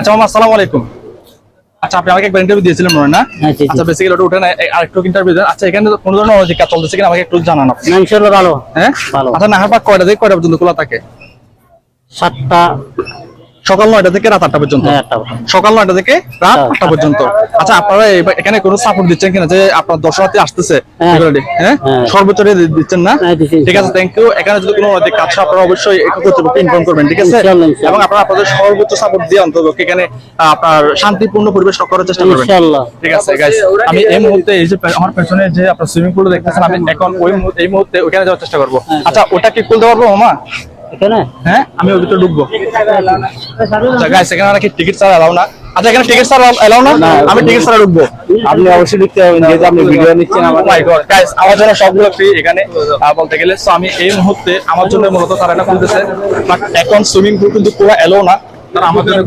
আচ্ছা মামা আসসালামু আলাইকুম। আচ্ছা আপনি আমাকে একবার ইন্টারভিউ দিয়েছিলেন মনে হয় না? হ্যাঁ। আচ্ছা বেসিক্যালি ওটা উঠেন আরেকটু ইন্টারভিউ দেন। আচ্ছা এখানে কোন ধরনের অনৈতিক কাজ চলতেছে কিনা? আমাকে একটু জানান আপনি। না ইনশাল্লাহ ভালো। হ্যাঁ? ভালো। আচ্ছা নাহার পার্ক কয়টা থেকে কয়টা পর্যন্ত খোলা থাকে? সাতটা সকাল নয়টা থেকে রাত আটটা পর্যন্ত? হ্যাঁ। সকাল নয়টা থেকে রাত হ্যাঁ। আটটা পর্যন্ত। আচ্ছা আপনারা এখানে কোনো সাপোর্ট দিচ্ছেন কিনা? যে আপনার দর্শনার্থী আসতেছে হ্যাঁ। হ্যাঁ। সর্বোচ্চ দিচ্ছেন না? ঠিক আছে থ্যাংক ইউ এখানে যদি কোনো কাজ আপনারা অবশ্যই কর্তৃপক্ষকে ইনফর্ম করবেন ঠিক আছে। এবং আপনারা আপনাদের সর্বোচ্চ সাপোর্ট দিয়ে অন্তত এখানে আপনার শান্তিপূর্ণ পরিবেশ করার চেষ্টা করবেন। ঠিক আছে গাইস আমি এই মুহূর্তে এই যে আমার পেছনে যে আপনার সুইমিং পুল দেখতেছেন আমি এখন ওই মুহূর্তে- এই মুহূর্তে ওখানে যাওয়ার চেষ্টা করব। আচ্ছা ওটা কি খুলতে পারব মামা? এখানে? হ্যাঁ আমি ওই ভিতরে ঢুকবো। আচ্ছা গাইস এখানে নাকি টিকিট ছাড়া এলাও না? আচ্ছা এখানে টিকিট ছাড়া এলাও না? আমি টিকিট ছাড়া ঢুকবো। আপনি অবশ্যই লিখতে হবেন যেহেতু আপনি ভিডিও নিচ্ছেন আমার মাই গড গাইস আমার জন্য সবগুলো ফ্রি এখানে বলতে গেলে। সো আমি এই মুহূর্তে আমার জন্য মূলত তারা এটা খুলতেছে। বাট এখন সুইমিং পুল কিন্তু পুরো এলো না তারা আমার জন্য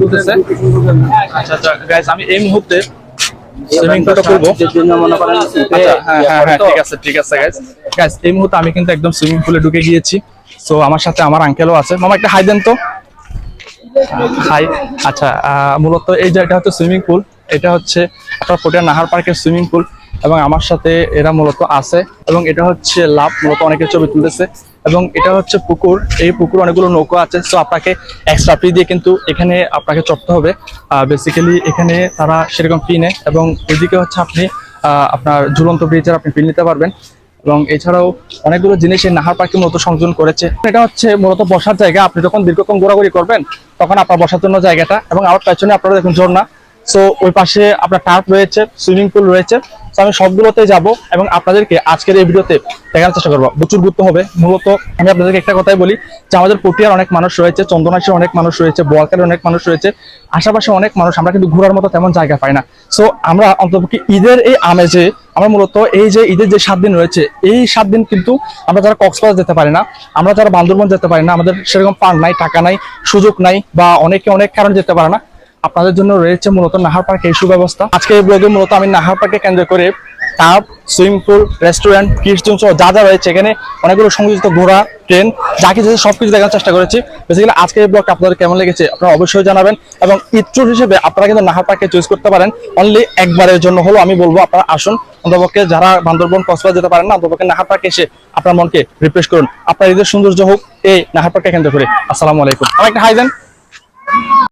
আচ্ছা আচ্ছা গাইস আমি এই মুহূর্তে সুইমিং পুলটা মনে আচ্ছা, হ্যাঁ হ্যাঁ হ্যাঁ ঠিক আছে ঠিক আছে গাইস গাইস এই মুহূর্তে আমি কিন্তু একদম সুইমিং পুলে ঢুকে গিয়েছি। সো আমার সাথে আমার আঙ্কেলও আছে। মামা, একটা হাই দেন তো। হাই আচ্ছা মূলত এই যে এটা হচ্ছে সুইমিং পুল এটা হচ্ছে আপনার পটিয়া নাহার পার্কের সুইমিং পুল এবং আমার সাথে এরা মূলত আছে এবং এটা হচ্ছে লাভ মূলত অনেকের ছবি তুলতেছে এবং এটা হচ্ছে পুকুর। এই পুকুর অনেকগুলো নৌকো আছে সো আপনাকে এক্সট্রা ফি দিয়ে কিন্তু এখানে আপনাকে চড়তে হবে। বেসিক্যালি এখানে তারা সেরকম ফি নেয় এবং ওইদিকে হচ্ছে আপনি আপনার ঝুলন্ত ব্রিজের আপনি ফিল নিতে পারবেন। এবং এছাড়াও অনেকগুলো জিনিস এই নাহার পার্কে মূলত সংযোজন করেছে। এটা হচ্ছে মূলত বসার জায়গা। আপনি যখন দীর্ঘক্ষণ ঘোরাঘুরি করবেন, তখন আপনার বসার জন্য জায়গাটা এবং আমার পেছনে আপনারা দেখুন ঝর্ণা। সো ওই পাশে আপনার টার্প রয়েছে সুইমিং পুল রয়েছে। তো আমি সবগুলোতে যাব এবং আপনাদেরকে আজকের এই ভিডিওতে দেখার চেষ্টা করব। প্রচুর গুরুত্ব হবে। মূলত আমি আপনাদেরকে একটা কথাই বলি যে, আমাদের পটিয়ার অনেক মানুষ রয়েছে, চন্দনাশের অনেক মানুষ রয়েছে বোয়ালকারের অনেক মানুষ রয়েছে, আশেপাশে অনেক মানুষ। আমরা কিন্তু ঘোরার মতো তেমন জায়গা পাই না। সো আমরা অন্ততপক্ষে ঈদের এই আমেজে, আমরা মূলত এই যে ঈদের যে সাত দিন রয়েছে, এই সাত দিন কিন্তু আমরা যারা কক্সবাজার যেতে পারি না, আমরা যারা বান্দরবন যেতে পারি না, আমাদের সেরকম পান নাই, টাকা নাই, সুযোগ নাই বা অনেকে অনেক কারণ যেতে পারে না আপনাদের জন্য রয়েছে মূলত নাহার পার্কে এই সুব্যবস্থা। আজকে এই ব্লগে মূলত আমি নাহার পার্কে কেন্দ্র করে turf swimming pool, restaurant kids zone সহ যা যা রয়েছে এখানে অনেকগুলো সংযোজিত ঘোড়া, ট্রেন, যা কিছু আছে সবকিছু দেখার চেষ্টা করেছি। বেসিক্যালি আজকে এই ব্লগটা আপনাদের কেমন লেগেছে আপনারা অবশ্যই জানাবেন এবং ইত্রুর হিসেবে আপনারা কিন্তু নাহার পার্কে চুজ করতে পারেন। অনলি একবারের জন্য হলো আমি বলব, আপনারা আসুন। অন্তপক্ষে যারা বান্দরবন, কক্সবাজার যেতে পারেন না, অন্তপক্ষে নাহার পার্কে এসে আপনার মনকে রিফ্রেশ করুন। আপনার ঈদের সৌন্দর্য হোক, এই নাহার পার্কে কেন্দ্র করে। আসসালামু আলাইকুম। আমার একটা হাই দেন